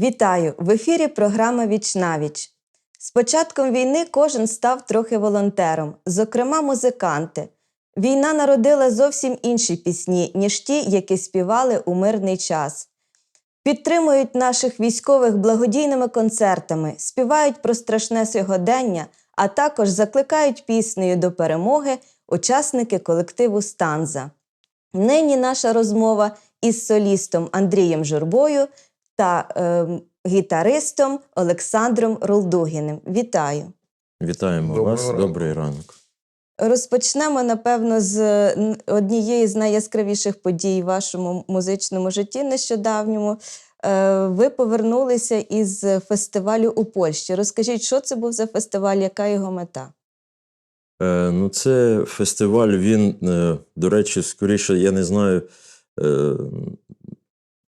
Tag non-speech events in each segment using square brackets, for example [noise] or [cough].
Вітаю! В ефірі програма Віч навіч. З початком війни кожен став трохи волонтером, зокрема музиканти. Війна народила зовсім інші пісні, ніж ті, які співали у мирний час. Підтримують наших військових благодійними концертами, співають про страшне сьогодення, а також закликають піснею до перемоги учасники колективу Станза. Нині наша розмова із солістом Андрієм Журбою та ем, гітаристом Олександром Рулдугіним. Вітаю! Вітаємо Доброго вас. ранку. Добрий ранок. Розпочнемо, напевно, з однієї з найяскравіших подій в вашому музичному житті нещодавньому. Е, Ви повернулися із фестивалю у Польщі. Розкажіть, що це був за фестиваль, яка його мета? Е, ну, це фестиваль. Він, е, до речі, скоріше, я не знаю, е,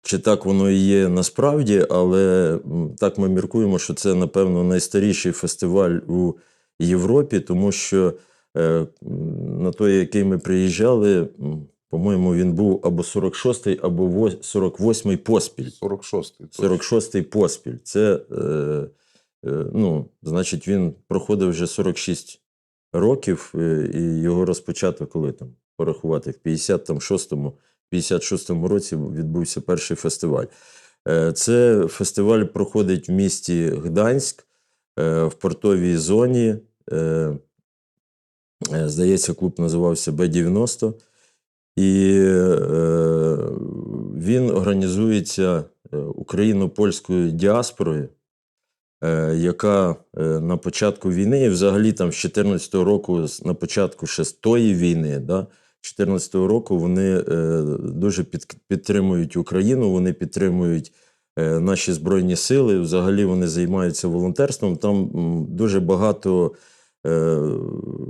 чи так воно і є насправді, але так ми міркуємо, що це, напевно, найстаріший фестиваль у Європі, тому що е, на той, який ми приїжджали, по-моєму, він був або 46-й, або 48-й поспіль. 46-й. 46-й поспіль. Це, е, е, ну, значить, він проходив вже 46 років, і його розпочато, коли там порахувати, в 56-му, 56-му році відбувся перший фестиваль. Е, Це фестиваль проходить в місті Гданськ е, в портовій зоні. Е, Здається, клуб називався Б-90. І він організується україно-польською діаспорою, яка на початку війни, і взагалі там з 14-го року, на початку ще з тої війни, да, 14-го року вони е, дуже під, підтримують Україну, вони підтримують е, наші Збройні Сили. Взагалі вони займаються волонтерством. Там дуже багато е,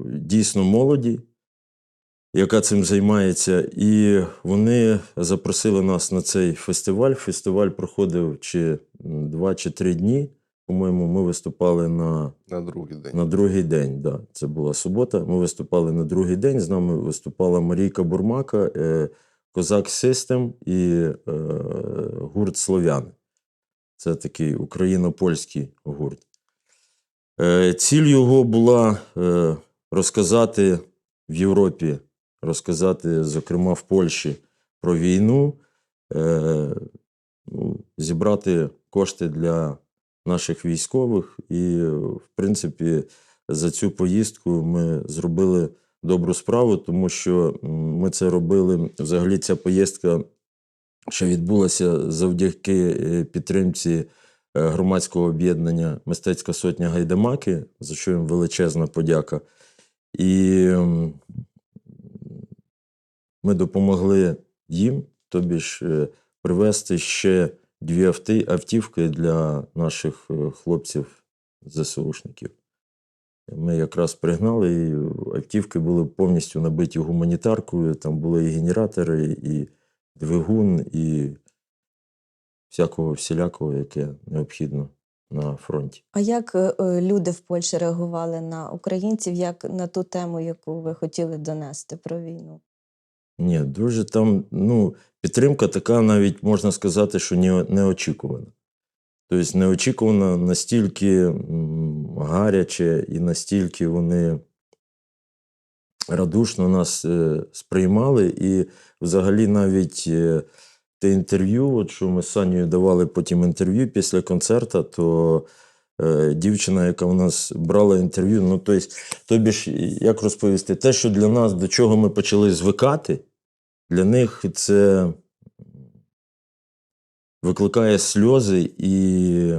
дійсно молоді, яка цим займається. І вони запросили нас на цей фестиваль. Фестиваль проходив чи два чи три дні. По-моєму, ми виступали на, На другий день. на другий день. Да, це була субота. Ми виступали на другий день. З нами виступала Марійка Бурмака, е, Козак Систем і е, гурт Слов'яни. Це такий україно-польський гурт. Е, ціль його була е, розказати в Європі, розказати, зокрема, в Польщі про війну, е, ну, зібрати кошти для наших військових. І, в принципі, за цю поїздку ми зробили добру справу, тому що ми це робили. Взагалі, ця поїздка ще відбулася завдяки е, підтримці е, громадського об'єднання Мистецька сотня Гайдамаки, за що їм величезна подяка. І ми допомогли їм, тобі ж е, привезти ще дві автівки для наших е, хлопців ЗСУшників. Ми якраз пригнали, і автівки були повністю набиті гуманітаркою. Там були і генератори, і двигун, і всякого всілякого, яке необхідно на фронті. А як е, е, люди в Польщі реагували на українців, як на ту тему, яку ви хотіли донести про війну? Ні, дуже там, ну, підтримка така, навіть можна сказати, що неочікувана. Тобто неочікувано настільки гаряче і настільки вони радушно нас е, сприймали. І взагалі навіть е, те інтерв'ю, от що ми з Санєю давали потім інтерв'ю після концерту, то дівчина, яка в нас брала інтерв'ю, ну тобто, тобі ж, як розповісти, те, що для нас, до чого ми почали звикати, для них це викликає сльози і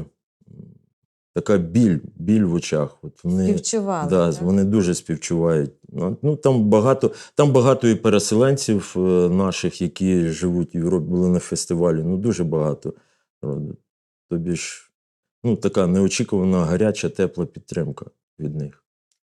така біль, біль в очах. От вони, Співчували. да, так? вони дуже співчувають. Ну, ну, там, багато, там багато і переселенців е, наших, які живуть в Європі, були на фестивалі. Ну, дуже багато. Тобі ж ну, така неочікувана гаряча, тепла підтримка від них.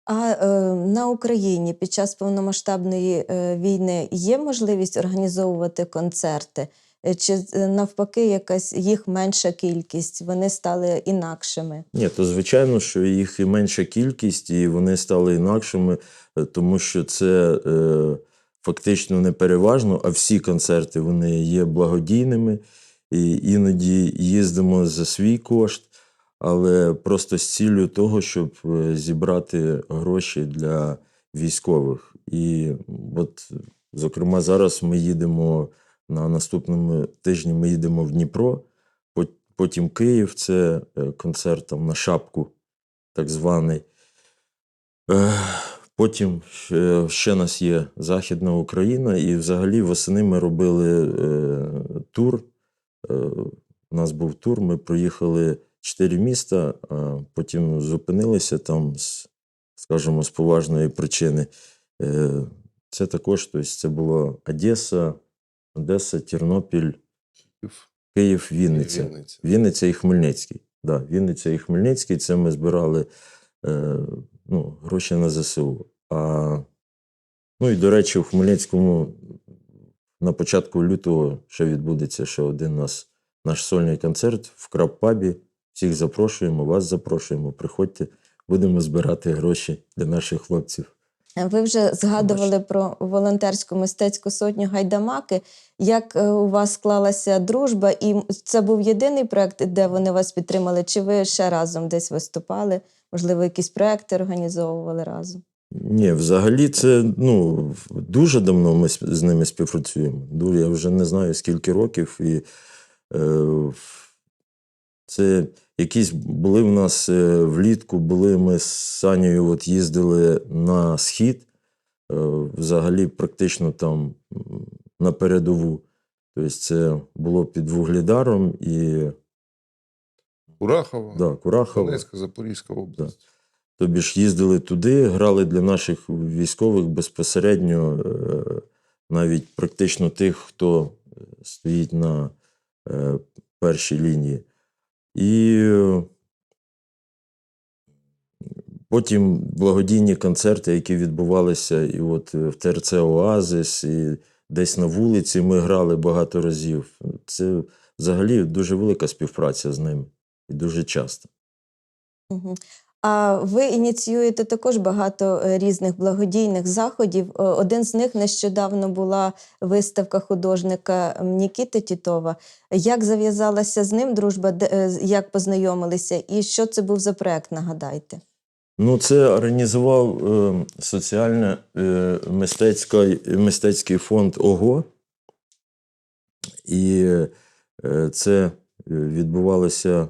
А е, на Україні під час повномасштабної е, війни є можливість організовувати концерти? Е, Чи е, навпаки, якась їх менша кількість, вони стали інакшими? Ні, то звичайно, що їх і менша кількість, і вони стали інакшими, е, тому що це е, фактично не переважно, а всі концерти вони є благодійними. І іноді їздимо за свій кошт, але просто з ціллю того, щоб е, зібрати гроші для військових. І от, зокрема, зараз ми їдемо на наступному тижні. Ми їдемо в Дніпро, потім Київ. Це е, концерт там на шапку, так званий. Потім ще нас є Західна Україна, і взагалі восени ми робили е, тур. Е, у нас був тур, ми проїхали чотири міста, а потім зупинилися там, скажімо, з поважної причини. Е, це також, тобто, це було Одеса, Одеса, Тернопіль, Київ, Вінниця. Вінниця. Вінниця і Хмельницький. Да, Вінниця і Хмельницький це ми збирали е, ну, гроші на ЗСУ. А, ну і, до речі, у Хмельницькому на початку лютого ще відбудеться ще один нас, наш сольний концерт в Краб-пабі. Всіх запрошуємо, вас запрошуємо. Приходьте, будемо збирати гроші для наших хлопців. Ви вже згадували про волонтерську мистецьку сотню Гайдамаки. Як е, у вас склалася дружба, і це був єдиний проект, де вони вас підтримали? Чи ви ще разом десь виступали? Можливо, якісь проекти організовували разом? Ні, взагалі, це ну, дуже давно ми з- ними співпрацюємо. Я вже не знаю скільки років. І е, це якісь були в нас е, влітку, були ми з Санєю от їздили на схід, е, взагалі практично там на передову. Тобто це було під Вугледаром і Курахова, да, Курахова. Донецька, Запорізька область. Тобі ж їздили туди, грали для наших військових безпосередньо, е, навіть практично тих, хто стоїть на першій лінії. І потім благодійні концерти, які відбувалися і от в ТРЦ Оазис, і десь на вулиці ми грали багато разів. Це взагалі дуже велика співпраця з ними і дуже часто. Угу. А ви ініціюєте також багато е, різних благодійних заходів. Е, Один з них нещодавно була виставка художника Нікіти Тітова. Як зав'язалася з ним дружба, е, як познайомилися, і що це був за проект? Нагадайте. Ну, це організував е, соціально е, мистецький, мистецький фонд ОГО. І е, це відбувалося,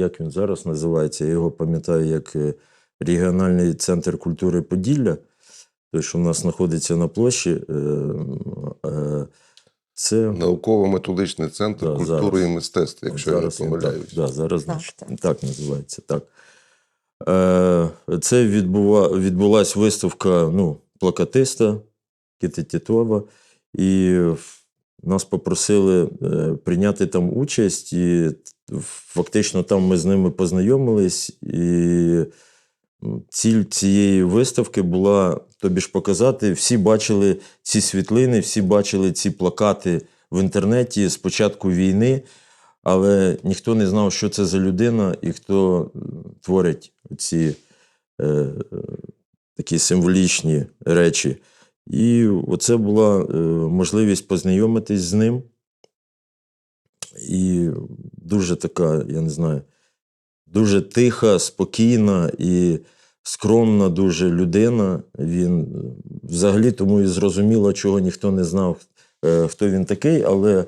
як він зараз називається, я його пам'ятаю як е, регіональний центр культури Поділля, той, що в нас знаходиться на площі. Е, е, це Науково-методичний центр Да, культури зараз. і мистецтва, якщо я не він так, да, зараз Так, значить, так. так називається. Так. Е, це відбува, відбулася виставка ну, плакатиста Кити Тітова, і нас попросили е, прийняти там участь, і фактично там ми з ними познайомились. І ціль цієї виставки була тобі ж показати, всі бачили ці світлини, всі бачили ці плакати в інтернеті з початку війни, але ніхто не знав, що це за людина і хто творить ці е, е, такі символічні речі. І оце була е, можливість познайомитись з ним. І дуже така, я не знаю, дуже тиха, спокійна і скромна дуже людина. Він е, взагалі тому і зрозуміло, чого ніхто не знав, е, хто він такий, але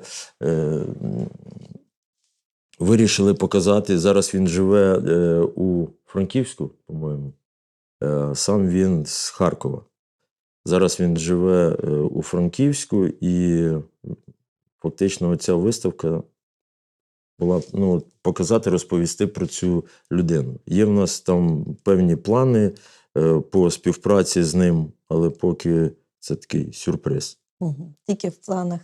вирішили показати. Зараз він живе у Франківську, по-моєму. Сам він з Харкова. Зараз він живе е, у Франківську, і фактично ця виставка була ну, показати, розповісти про цю людину. Є в нас там певні плани е, по співпраці з ним, але поки це такий сюрприз. Угу. Тільки в планах.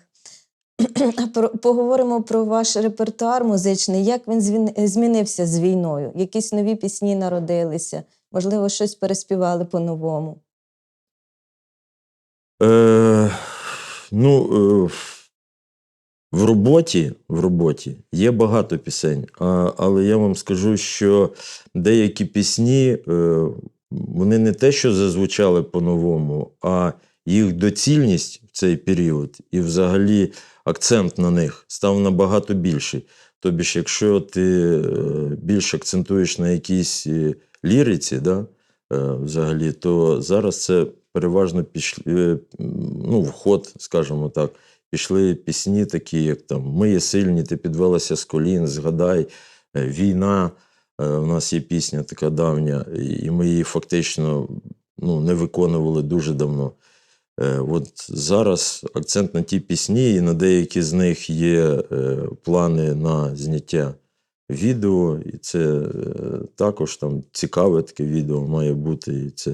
Поговоримо про ваш репертуар музичний. Як він змінився з війною? Якісь нові пісні народилися? Можливо, щось переспівали по-новому. Е, ну, е, в роботі, в роботі є багато пісень, а, але я вам скажу, що деякі пісні е, вони не те, що зазвучали по-новому, а їх доцільність в цей період і взагалі акцент на них став набагато більший. Тобі ж, якщо ти е, більш акцентуєш на якійсь е, ліриці, да, е, взагалі, то зараз це переважно пішли, е, ну, в скажімо так, пішли пісні, такі, як там Ми є сильні, ти підвелася з колін, згадай, е, війна. Е, У нас є пісня така давня, і- ми її фактично ну, не виконували дуже давно. От зараз акцент на ті пісні, і на деякі з них є плани на зняття відео, і це також там цікаве таке відео має бути. І це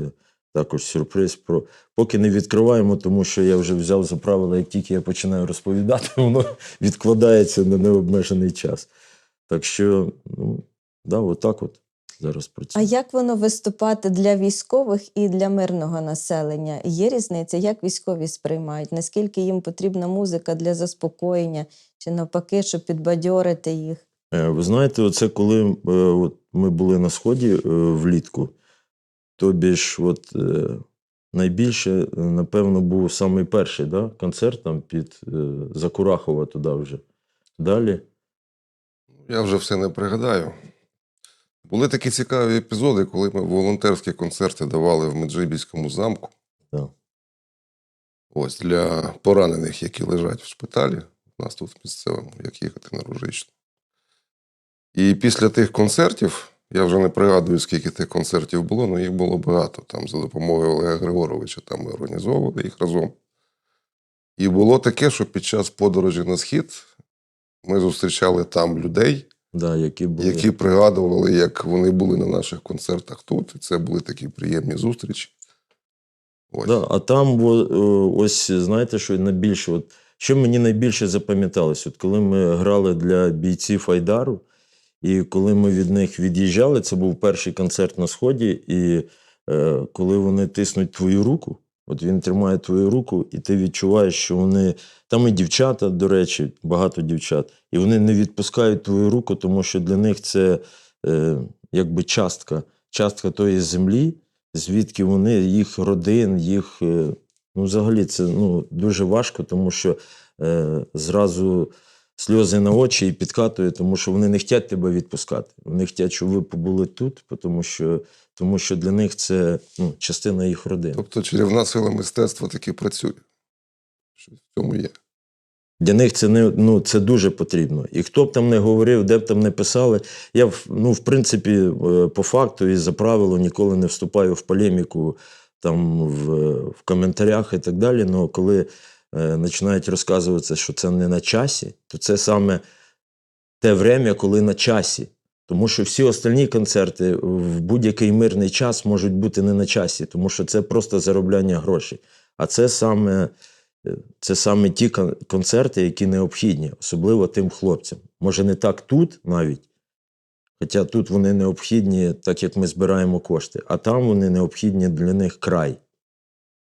також сюрприз. Про... Поки не відкриваємо, тому що я вже взяв за правило, як тільки я починаю розповідати, [laughs] воно відкладається на необмежений час. Так що, ну, да, отак от зараз А як воно виступати для військових і для мирного населення? Є різниця, як військові сприймають? Наскільки їм потрібна музика для заспокоєння, чи навпаки, щоб підбадьорити їх? Е, Ви знаєте, оце коли е, от ми були на сході е, влітку, тобі ж, от е, найбільше, напевно, був самий перший да, концерт там під е, Закурахова туди вже. Далі. Я вже все не пригадаю. Були такі цікаві епізоди, коли ми волонтерські концерти давали в Меджибіському замку. Да. Ось для поранених, які лежать в шпиталі. У нас тут в місцевому, як їхати на Ружичну. І після тих концертів, я вже не пригадую, скільки тих концертів було, але їх було багато. Там за допомогою Олега Григоровича там ми організовували їх разом. І було таке, що під час подорожі на схід ми зустрічали там людей, Да, які були. які пригадували, як вони були на наших концертах тут. І це були такі приємні зустрічі. Ось. Да, а там ось знаєте, що найбільше, от, що мені найбільше запам'яталось, от коли ми грали для бійців Айдару, і коли ми від них від'їжджали, це був перший концерт на сході, і е, коли вони тиснуть твою руку, от він тримає твою руку, і ти відчуваєш, що вони. Там і дівчата, до речі, багато дівчат, і вони не відпускають твою руку, тому що для них це е, якби частка, частка тої землі, звідки вони, їх родин, їх. е, Ну, взагалі, це ну, дуже важко, тому що е, зразу сльози на очі і підкатує, тому що вони не хочуть тебе відпускати. Вони хочуть, щоб ви побули тут, тому що, тому що для них це ну, частина їх родини. Тобто чарівна сила мистецтва таки працює. Що в цьому є. Для них це не ну це дуже потрібно. І хто б там не говорив, де б там не писали. Я ну, в принципі, е, по факту і за правило ніколи не вступаю в полеміку там в, в коментарях і так далі. Але коли починають розказувати, що це не на часі, то це саме те время, коли на часі. Тому що всі остальні концерти в будь-який мирний час можуть бути не на часі, тому що це просто заробляння грошей. А це саме, е, це саме ті концерти, які необхідні, особливо тим хлопцям. Може, не так тут навіть, хоча тут вони необхідні, так як ми збираємо кошти, а там вони необхідні для них край.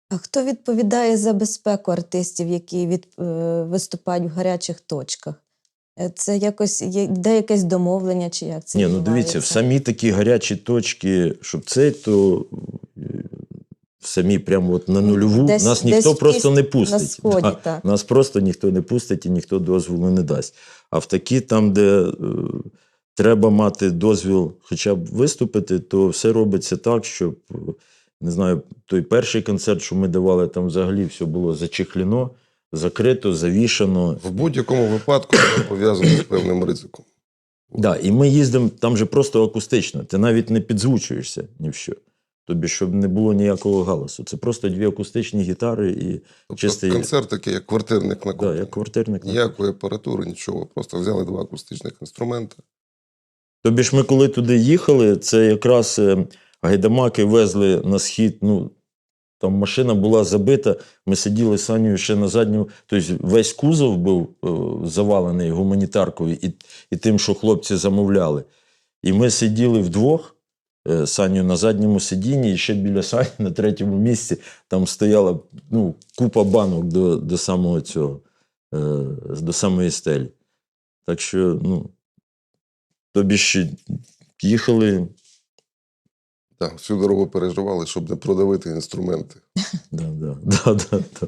А хто відповідає за безпеку артистів, які від, е, виступають в гарячих точках? Е, Це якось є де якесь домовлення, чи як це Ні, ну дивіться, в самі такі гарячі точки, щоб це, то е, в самі прямо от на нульову Десь- нас ніхто десь просто не пустить. на сході, Да. так. Нас просто ніхто не пустить і ніхто дозволу не дасть. А в такі, там, де е, треба мати дозвіл хоча б виступити, то все робиться так, щоб е, не знаю, той перший концерт, що ми давали, там взагалі все було зачехлено, закрито, завішано. В будь-якому випадку це пов'язано з певним ризиком. Да, і ми їздимо там же просто акустично. Ти навіть не підзвучуєшся ні в що. Тобі, щоб не було ніякого галасу. Це просто дві акустичні гітари і Тобто чистий концерт такий, як квартирник на да, як квартирник. на Ніякої апаратури, нічого. Просто взяли два акустичних інструмента. Тобі ж ми, коли туди їхали, це якраз е, гайдамаки везли на схід. Ну, там машина була забита, ми сиділи з Санєю ще на задньому. Тобто весь кузов був е, завалений гуманітаркою і, і тим, що хлопці замовляли. І ми сиділи вдвох. е, Саню на задньому сидінні, і ще біля Сані на третьому місці там стояла ну, купа банок до, до самого цього, е, до самої стелі. Так що, ну, тобі ж їхали. Так, всю дорогу переживали, щоб не продавити інструменти. Да, да, [laughs] да, да, да.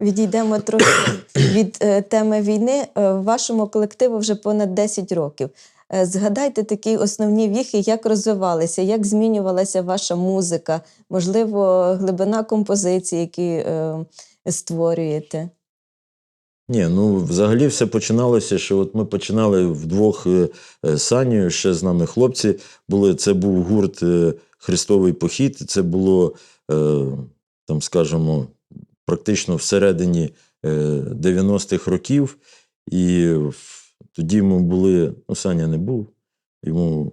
Відійдемо трохи від е, теми війни. Е, вашому колективу вже понад 10 років. Е, згадайте такі основні віхи, як розвивалися, як змінювалася ваша музика, можливо, глибина композиції, які е, створюєте. Ні, ну взагалі все починалося, що от ми починали вдвох е, е, з Санєю, ще з нами хлопці були. Це був гурт е, Христовий похід. Це було, е, там, скажімо, практично всередині е, 90-х років. І тоді ми були, ну, Саня не був, йому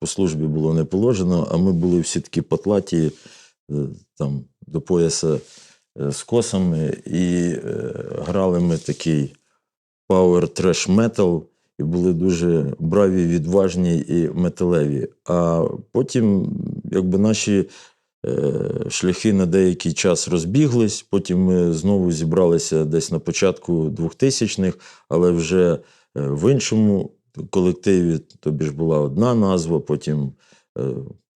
по службі було не положено, а ми були всі такі потлаті, е, там, до пояса е, з косами, і е, грали ми такий power trash metal, і були дуже браві, відважні і металеві. А потім, якби наші е, шляхи на деякий час розбіглись, потім ми знову зібралися десь на початку 2000-х, але вже е, в іншому колективі, тобі ж була одна назва, потім. е,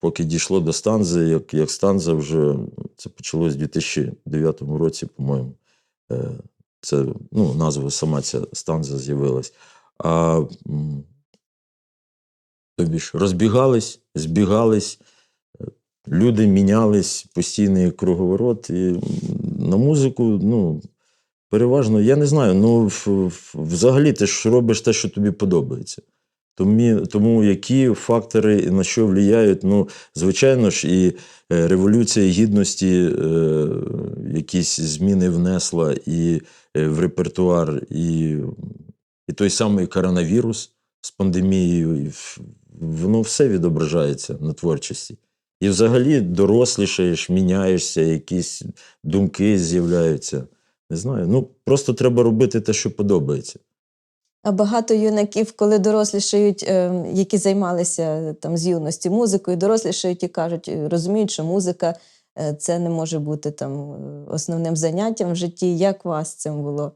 Поки дійшло до станзи, як, як станза вже це почалось у 2009 році, по-моєму. Це ну, назва сама ця станза з'явилась. А тобі ж розбігались, збігались, люди мінялись, постійний круговорот. І на музику, ну, переважно, я не знаю, ну, взагалі ти ж робиш те, що тобі подобається. Тому, які фактори на що впливають, ну, звичайно ж, і е, революція гідності е, якісь зміни внесла і е, в репертуар, і, і той самий коронавірус з пандемією, воно все відображається на творчості. І взагалі дорослішаєш, міняєшся, якісь думки з'являються. Не знаю. Ну, просто треба робити те, що подобається. А багато юнаків, коли дорослішають, е, які займалися там з юності музикою, дорослішають і кажуть, е, розуміють, що музика е, це не може бути там основним заняттям в житті. Як у вас цим було?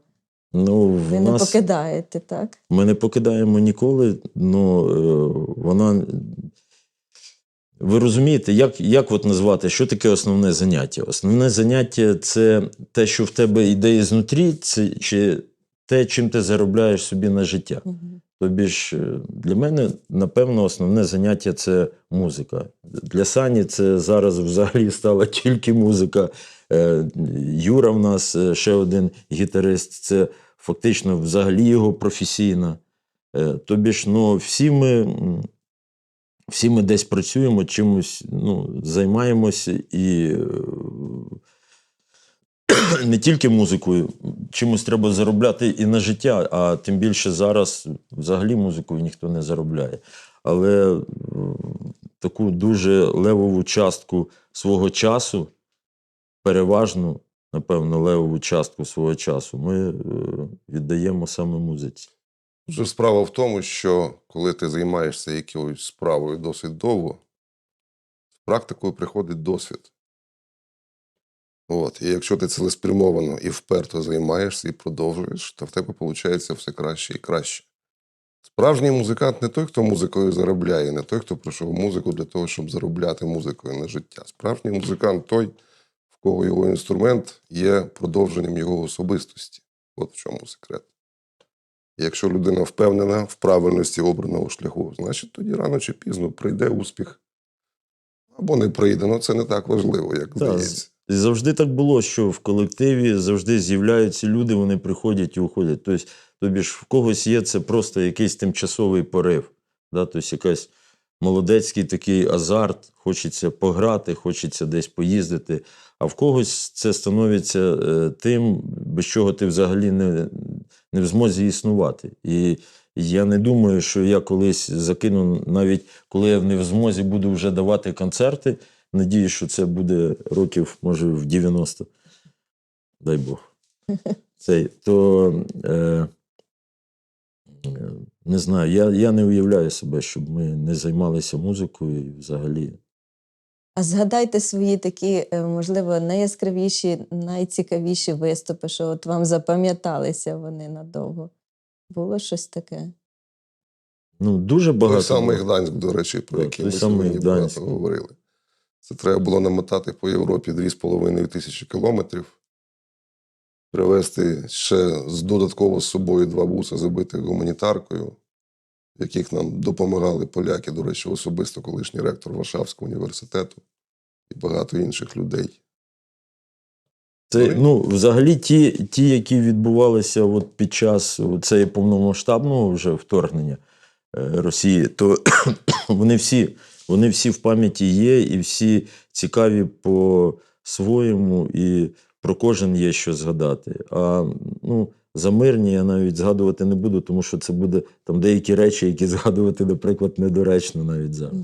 Ну, Ви нас... не покидаєте, так? Ми не покидаємо ніколи, але вона. Ви розумієте, як, як от назвати, що таке основне заняття? Основне заняття це те, що в тебе йде ізнутрі, це, чи те, чим ти заробляєш собі на життя. Мгм. Тобі ж е, для мене, напевно, основне заняття це музика. Для Сані це зараз взагалі стала тільки музика. Е, Юра в нас е, ще один гітарист, це фактично взагалі його професійна. Тобі ж, ну, всі ми, всі ми десь працюємо, чимось ну, займаємося і е, [clears throat] не тільки музикою, чимось треба заробляти і на життя, а тим більше зараз взагалі музикою ніхто не заробляє. Але е, таку дуже левову частку свого часу, переважну, напевно, левову частку свого часу ми е, віддаємо саме музиці. Вже справа в тому, що коли ти займаєшся якоюсь справою досить довго, з практикою приходить досвід. От. І якщо ти цілеспрямовано і вперто займаєшся і продовжуєш, то в тебе виходить все краще і краще. Справжній музикант не той, хто музикою заробляє, не той, хто пройшов музику для того, щоб заробляти музикою на життя. Справжній музикант той, в кого його інструмент є продовженням його особистості. От в чому секрет. Якщо людина впевнена в правильності обраного шляху, значить тоді рано чи пізно прийде успіх. Або не прийде, але це не так важливо, як Так, здається. Завжди так було, що в колективі завжди з'являються люди, вони приходять і уходять. Тобто, тобі ж в когось є це просто якийсь тимчасовий порив. Да? Тобто якийсь молодецький такий азарт, хочеться пограти, хочеться десь поїздити. А в когось це становиться е, тим, без чого ти взагалі не, не в змозі існувати. І я не думаю, що я колись закину, навіть коли я не в змозі буду вже давати концерти. Надію, що це буде років, може, в 90. Дай Бог. [laughs] Цей, то е, не знаю, я, я не уявляю себе, щоб ми не займалися музикою і взагалі. А згадайте свої такі, е, можливо, найяскравіші, найцікавіші виступи, що от вам запам'яталися вони надовго. Було щось таке? Ну, дуже Той багато. самий. Гданськ, до речі, про Так, який ми сьогодні багато говорили. Це треба було намотати по Європі 2,5 тисячі кілометрів. привезти ще з додатково з собою два буси, забитих гуманітаркою, в яких нам допомагали поляки, до речі, особисто колишній ректор Варшавського університету і багато інших людей. Це, Ну, взагалі, ті, ті, які відбувалися от під час цієї повномасштабного вже вторгнення е, Росії, то [coughs] вони всі, вони всі в пам'яті є, і всі цікаві по-своєму, і про кожен є що згадати. А ну, за мирні я навіть згадувати не буду, тому що це буде там деякі речі, які [laughs] згадувати, наприклад, недоречно навіть зараз.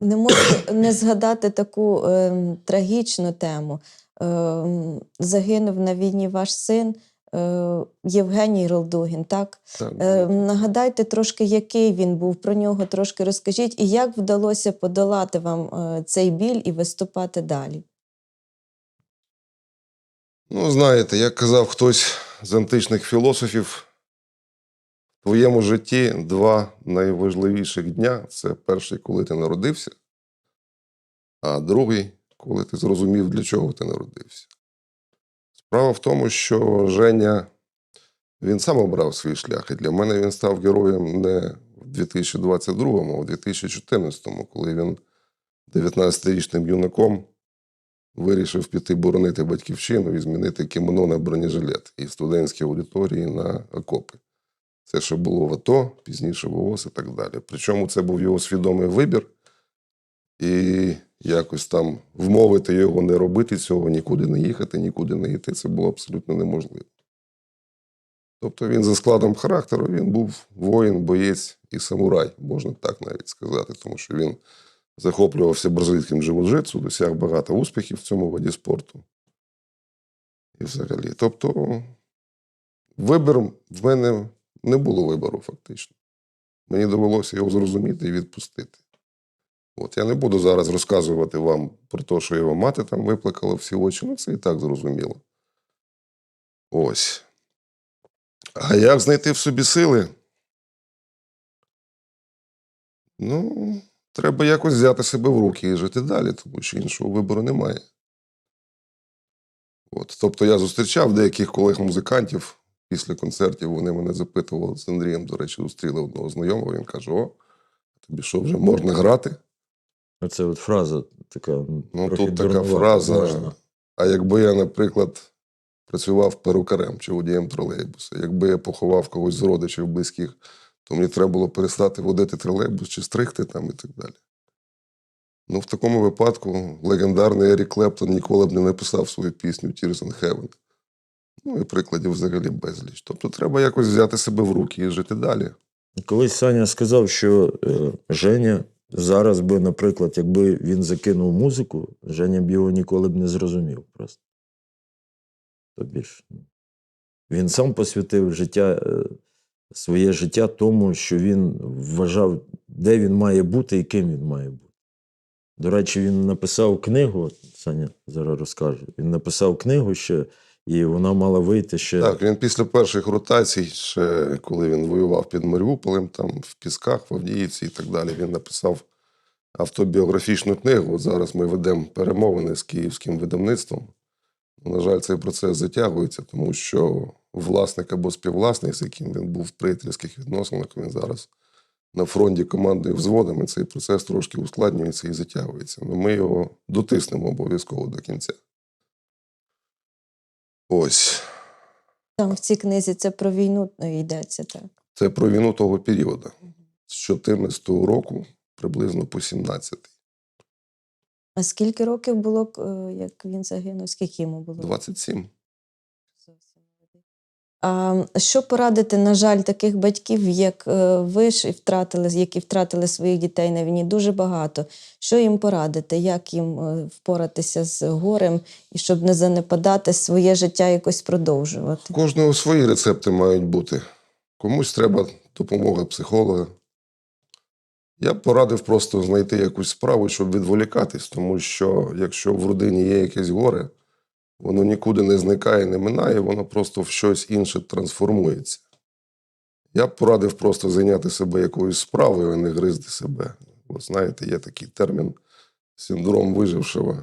Не можу не згадати таку ем, трагічну тему. Ем, загинув на війні ваш син е, Євгеній Ролдугін, так? Так, Е, нагадайте трошки, який він був, про нього трошки розкажіть, і як вдалося подолати вам е, цей біль і виступати далі? Ну, знаєте, як казав хтось з античних філософів, в твоєму житті два найважливіших дня це перший, коли ти народився, а другий, коли ти зрозумів, для чого ти народився. Справа в тому, що Женя він сам обрав свій шлях, і для мене він став героєм не в 2022, а в 2014, коли він 19-річним юнаком вирішив піти боронити батьківщину і змінити кімоно на бронежилет і студентські аудиторії на окопи. Це що було в АТО, пізніше в ООС і так далі. Причому це був його свідомий вибір, і якось там вмовити його не робити цього, нікуди не їхати, нікуди не йти, це було абсолютно неможливо. Тобто він за складом характеру він був воїн, боєць і самурай, можна так навіть сказати, тому що він захоплювався бразильським джиу-джитсу, досяг багато успіхів в цьому виді спорту. І взагалі. Тобто, вибір в мене не було вибору, фактично. Мені довелося його зрозуміти і відпустити. От я не буду зараз розказувати вам про те, що його мати там виплакала всі очі, ну це і так зрозуміло. Ось. А як знайти в собі сили? Ну, треба якось взяти себе в руки і жити далі, тому що іншого вибору немає. От. Тобто я зустрічав деяких колег-музикантів після концертів, вони мене запитували з Андрієм, до речі, зустріли одного знайомого, він каже: О, тобі що, вже можна грати? Оце от фраза така. Ну, тут така фраза. Можна. А якби я, наприклад, працював перукарем чи водієм тролейбуса, якби я поховав когось з родичів близьких, то мені треба було перестати водити тролейбус чи стригти там і так далі. Ну, в такому випадку легендарний Ерік Клептон ніколи б не написав свою пісню Tears in Heaven. Ну і прикладів взагалі безліч. Тобто треба якось взяти себе в руки і жити далі. Колись Саня сказав, що е, Женя зараз би, наприклад, якби він закинув музику, Женя б його ніколи б не зрозумів просто. Тобі ж, ну, він сам посвятив життя, е, своє життя тому, що він вважав, де він має бути і ким він має бути. До речі, він написав книгу, Саня зараз розкаже. Він написав книгу ще, і вона мала вийти ще. Так, він після перших ротацій, ще коли він воював під Маріуполем, там в Пісках, в Авдіївці і так далі, він написав автобіографічну книгу. Зараз ми ведемо перемовини з київським видавництвом. На жаль, цей процес затягується, тому що власник або співвласник, з яким він був в приятельських відносинах, він зараз на фронті командою взводами. Цей процес трошки ускладнюється і затягується. Але ми його дотиснемо обов'язково до кінця. Ось. Там в цій книзі це про війну е, йдеться, так. Це про війну того періоду. З 14 року приблизно по 17. А скільки років було, е, як він загинув? Скільки йому було? 27. Зовсім. А що порадити, на жаль, таких батьків, як е, ви ж і втратили, які втратили своїх дітей на війні, дуже багато. Що їм порадити, як їм е, впоратися з горем і щоб не занепадати своє життя якось продовжувати? Кожного свої рецепти мають бути. Комусь треба допомога психолога. Я б порадив просто знайти якусь справу, щоб відволікатись, тому що якщо в родині є якесь горе, воно нікуди не зникає, не минає, воно просто в щось інше трансформується. Я б порадив просто зайняти себе якоюсь справою, а не гризти себе. От знаєте, є такий термін синдром вижившого.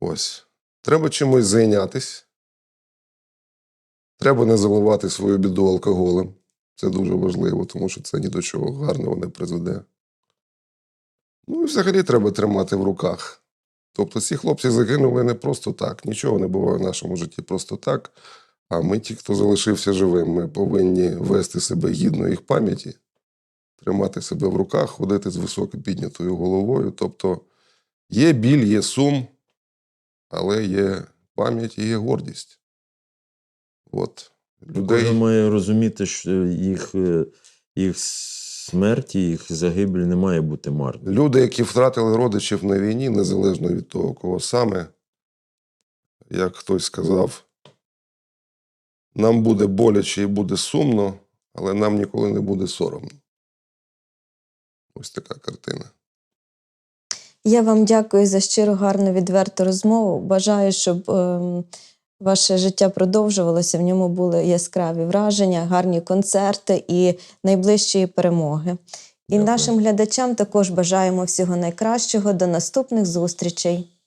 Ось. Треба чимось зайнятися. Треба не заливати свою біду алкоголем. Це дуже важливо, тому що це ні до чого гарного не призведе. Ну і взагалі треба тримати в руках. Тобто ці хлопці загинули не просто так. Нічого не буває в нашому житті просто так. А ми, ті, хто залишився живим, ми повинні вести себе гідно їх пам'яті, тримати себе в руках, ходити з високо піднятою головою. Тобто є біль, є сум, але є пам'ять і є гордість. От. Людей... Кожен має розуміти, що їх, е, їх смерті, їх загибель не має бути марною. Люди, які втратили родичів на війні, незалежно від того, кого саме, як хтось сказав, нам буде боляче і буде сумно, але нам ніколи не буде соромно. Ось така картина. Я вам дякую за щиро гарну відверту розмову. Бажаю, щоб ем, ваше життя продовжувалося, в ньому були яскраві враження, гарні концерти і найближчої перемоги. І Дякую. нашим глядачам також бажаємо всього найкращого. До наступних зустрічей.